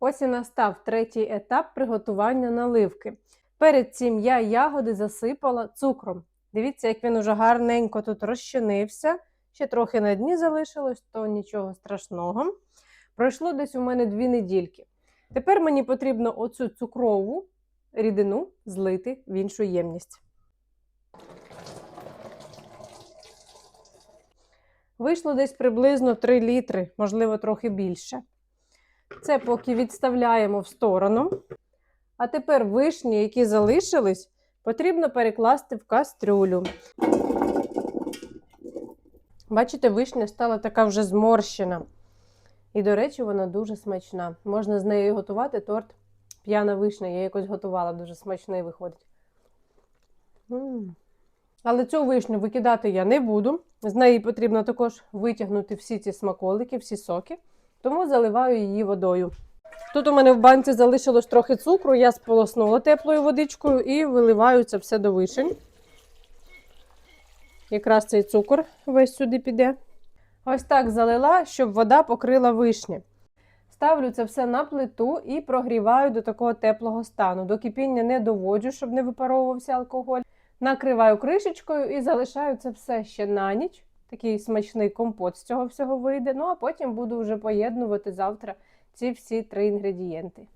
Ось і настав третій етап приготування наливки. Перед цим я ягоди засипала цукром. Дивіться, як він уже гарненько тут розчинився. Ще трохи на дні залишилось, то нічого страшного. Пройшло десь у мене дві недільки. Тепер мені потрібно оцю цукрову рідину злити в іншу ємність. Вийшло десь приблизно 3 літри, можливо, трохи більше. Це поки відставляємо в сторону. А тепер вишні, які залишились, потрібно перекласти в кастрюлю. Бачите, вишня стала така вже зморщена. І, до речі, вона дуже смачна. Можна з нею готувати торт п'яна вишня. Я якось готувала, дуже смачний виходить. М. Але цю вишню викидати я не буду. З неї потрібно також витягнути всі ці смаколики, всі соки, тому заливаю її водою. Тут у мене в банці залишилось трохи цукру, я сполоснула теплою водичкою і виливаю це все до вишень. Якраз цей цукор весь сюди піде. Ось так залила, щоб вода покрила вишні. Ставлю це все на плиту і прогріваю до такого теплого стану. До кипіння не доводжу, щоб не випаровувався алкоголь. Накриваю кришечкою і залишаю це все ще на ніч. Такий смачний компот з цього всього вийде. Ну а потім буду вже поєднувати завтра ці всі три інгредієнти.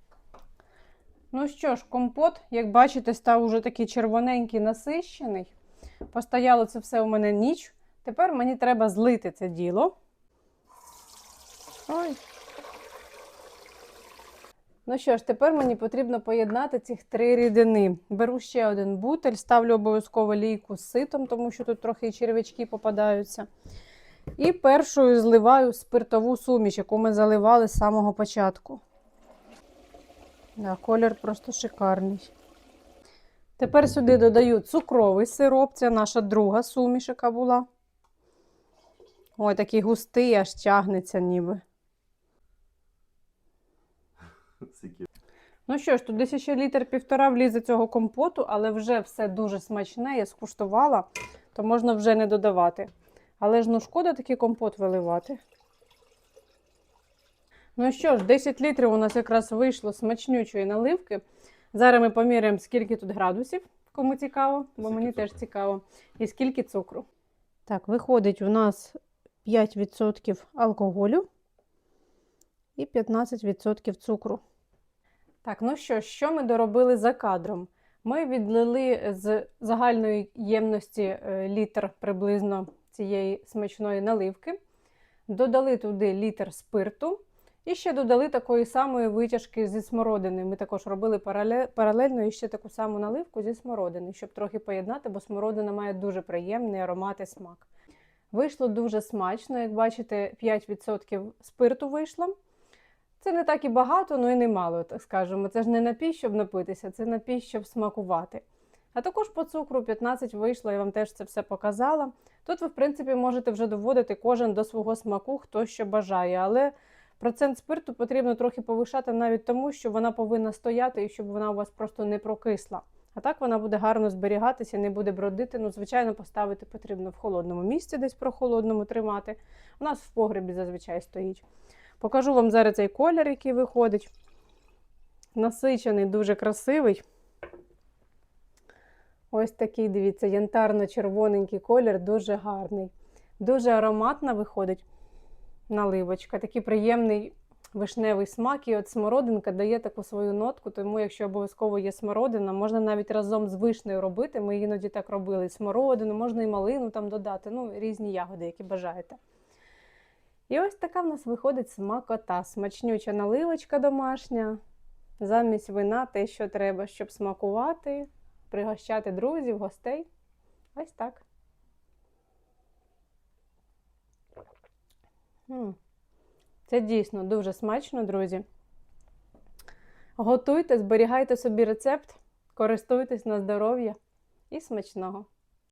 Ну що ж, компот, як бачите, став уже такий червоненький насищений. Постояло це все у мене ніч. Тепер мені треба злити це діло. Ой. Ну що ж, тепер мені потрібно поєднати цих три рідини. Беру ще один бутель, ставлю обов'язково лійку з ситом, тому що тут трохи черв'ячки попадаються. І першою зливаю спиртову суміш, яку ми заливали з самого початку. Да, колір просто шикарний. Тепер сюди додаю цукровий сироп, це наша друга суміш, яка була. Ой, такий густий, аж тягнеться ніби. Ну що ж, тут десь ще літр півтора влізе цього компоту, але вже все дуже смачне, я скуштувала, то можна вже не додавати. Але ж ну шкода такий компот виливати. Ну що ж, 10 літрів у нас якраз вийшло смачнючої наливки. Зараз ми поміряємо, скільки тут градусів, кому цікаво, бо Скільки мені цукру? теж цікаво. І скільки цукру. Так, виходить у нас 5% алкоголю і 15% цукру. Так, ну що, що ми доробили за кадром? Ми відлили з загальної ємності е, літр приблизно цієї смачної наливки, додали туди літр спирту і ще додали такої самої витяжки зі смородини. Ми також робили паралельно ще таку саму наливку зі смородини, щоб трохи поєднати, бо смородина має дуже приємний аромат і смак. Вийшло дуже смачно, як бачите, 5% спирту вийшло. Це не так і багато, ну і не мало, так скажемо. Це ж не напій, щоб напитися, це напій, щоб смакувати. А також по цукру 15 вийшло, я вам теж це все показала. Тут ви, в принципі, можете вже доводити кожен до свого смаку, хто що бажає. Але процент спирту потрібно трохи повишати навіть тому, що вона повинна стояти і щоб вона у вас просто не прокисла. А так вона буде гарно зберігатися, не буде бродити. Ну, звичайно, поставити потрібно в холодному місці, десь прохолодному тримати. У нас в погребі зазвичай стоїть. Покажу вам зараз цей колір, який виходить. Насичений, дуже красивий. Ось такий, дивіться, янтарно-червоненький колір, дуже гарний. Дуже ароматна виходить наливочка. Такий приємний вишневий смак. І от смородинка дає таку свою нотку, тому якщо обов'язково є смородина, можна навіть разом з вишнею робити. Ми іноді так робили смородину, можна і малину там додати, ну, різні ягоди, які бажаєте. І ось така в нас виходить смакота, смачнюча наливочка домашня. Замість вина те, що треба, щоб смакувати, пригощати друзів, гостей. Ось так. Це дійсно дуже смачно, друзі. Готуйте, зберігайте собі рецепт, користуйтесь на здоров'я і смачного!